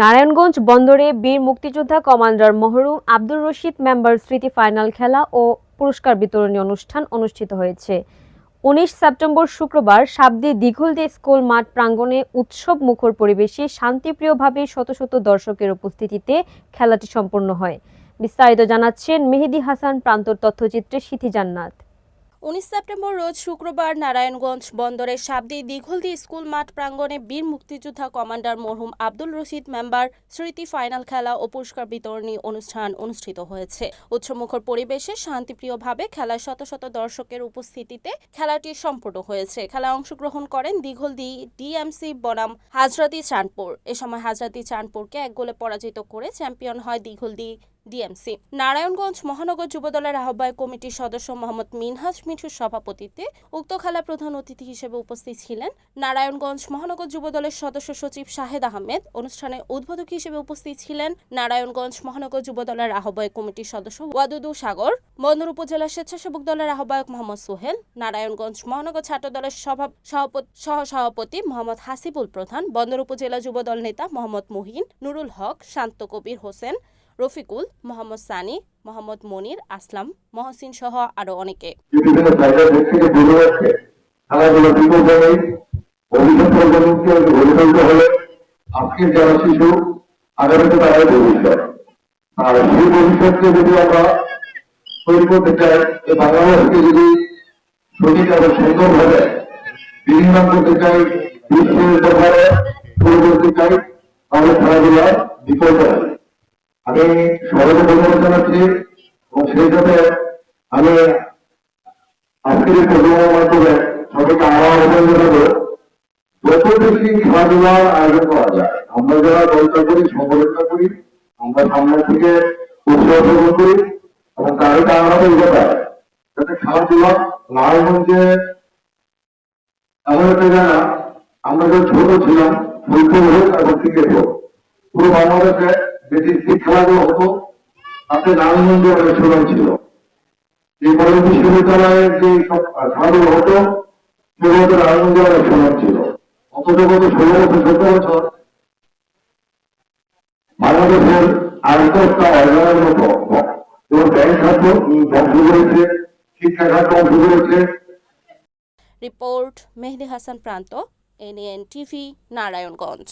নারায়ণগঞ্জ বন্দরে বীর মুক্তিযোদ্ধা কমান্ডার মহরুম আব্দুর রশিদ মেম্বার স্মৃতি ফাইনাল খেলা ও পুরস্কার বিতরণী অনুষ্ঠান অনুষ্ঠিত হয়েছে। উনিশ সেপ্টেম্বর শুক্রবার সাবদি দিঘলদি স্কুল মাঠ প্রাঙ্গণে উৎসব মুখর পরিবেশে শান্তিপ্রিয়ভাবে শত শত দর্শকের উপস্থিতিতে খেলাটি সম্পন্ন হয়। বিস্তারিত জানাচ্ছেন মেহেদি হাসান, প্রান্তর তথ্যচিত্রে সিথি জান্নাত। উনিশ সেপ্টেম্বর রোজ শুক্রবার নারায়ণগঞ্জ বন্দরের সাবদি দীঘলদি স্কুল মাঠ প্রাঙ্গণে বীর মুক্তিযোদ্ধা কমান্ডার মরহুম আব্দুল রশিদ মেম্বার স্মৃতি ফাইনাল খেলা ও পুরস্কার বিতরণী অনুষ্ঠান অনুষ্ঠিত হয়েছে। উৎসমুখর পরিবেশে শান্তিপ্রিয়ভাবে খেলায় শত শত দর্শকের উপস্থিতিতে খেলাটি সম্পূর্ণ হয়েছে। খেলায় অংশগ্রহণ করেন দীঘলদি ডিএমসি বনাম হাজরাতি চাঁদপুর। এ সময় হাজরাতি চাঁদপুরকে এক গোলে পরাজিত করে চ্যাম্পিয়ন হয় দীঘলদি ডিএমসি। নারায়ণগঞ্জ মহানগর যুবদলের আহ্বায়ক কমিটির সদস্য মোহাম্মদ মিনহাজ মিঠুর সভাপতিত্বে উক্ত খেলা প্রধান অতিথি হিসেবে উপস্থিত ছিলেন নারায়ণগঞ্জ মহানগর যুবদলের সদস্য সচিব শাহেদ আহমেদ। অনুষ্ঠানে উদ্বোধক হিসেবে উপস্থিত ছিলেন নারায়ণগঞ্জ মহানগর যুবদলের আহ্বায়ক কমিটির সদস্য ওয়াদুদু সাগর, বন্দর উপজেলা স্বেচ্ছাসেবক দলের আহ্বায়ক মোহাম্মদ সোহেল, নারায়ণগঞ্জ মহানগর ছাত্র দলের সহ সভাপতি মোহাম্মদ হাসিবুল প্রধান, বন্দর উপজেলা যুবদল নেতা মোহাম্মদ মুহিন, নুরুল হক, শান্ত কবির হোসেন রফিকুল, মোহাম্মদ সানি, মোহাম্মদ মনির, আসলাম মহসিন সহ আরও অনেকে। আজকের যারা শিশু, আগামীতে তারাই ভবিষ্যৎ। আর সেই ভবিষ্যৎকে যদি আমরা তৈরি করতে চাই যদি সঠিক এবং সুন্দরভাবে বিনির্মাণ করতে চাই, বিশ্বের চাই, তাহলে বিকল্প নেই। আমি সবাইকে ধন্যবাদ জানাচ্ছি এবং সেই সাথে আমি আজকের এই প্রোগ্রামের মাধ্যমে সবাইকে আহ্বান জানাব যত বেশি খেলাধুলার আয়োজন করা যায়, আমরা যারা দলটা করি, সংগঠনটা করি, আমরা সামনে থেকে উৎসাহ গ্রহণ করি এবং তারই কারণে কথা যাতে খেলাধুলা নারায়ণগঞ্জে এমন একটা জায়গা, আমরা যখন ছোট ছিলাম, ফুটবল হোক এবং ক্রিকেট হোক, পুরো বাংলাদেশে যেটি যে খেলাগুলো হতো। তাতে নারায়ণগঞ্জে অনেক সুনাম ছিল। এই বড় বিশ্ববিদ্যালয়ের যে খেলাধুলো হতো সেগুলোতে নারায়ণগঞ্জে অনেক সুনাম ছিল। অথচ ষোলো বছর, সতেরো বছর বাংলাদেশের মতো ব্যাংক ধ্বংস করেছে শিক্ষা খাত ধ্বংস করেছে রিপোর্ট, মেহেদি হাসান প্রান্ত, এনএন টিভি, নারায়ণগঞ্জ।